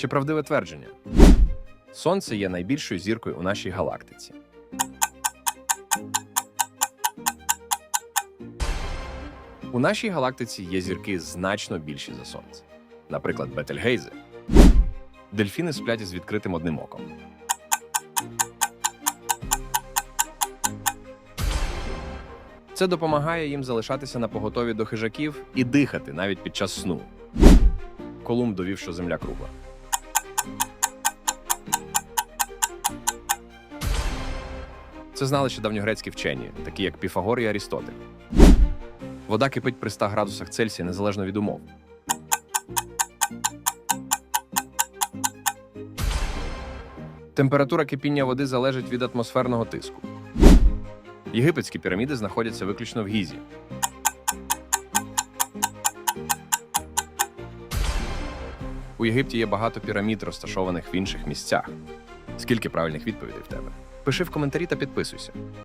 Чи правдиве твердження? Сонце є найбільшою зіркою у нашій галактиці. У нашій галактиці є зірки значно більші за сонце. Наприклад, Бетельгейзе. Дельфіни сплять із відкритим одним оком. Це допомагає їм залишатися на поготові до хижаків і дихати навіть під час сну. Колумб довів, що земля кругла. Це знали ще давньогрецькі вчені, такі як Піфагор і Арістотель. Вода кипить при 100 градусах Цельсія незалежно від умов. Температура кипіння води залежить від атмосферного тиску. Єгипетські піраміди знаходяться виключно в Гізі. У Єгипті є багато пірамід, розташованих в інших місцях. Скільки правильних відповідей в тебе? Пиши в коментарі та підписуйся.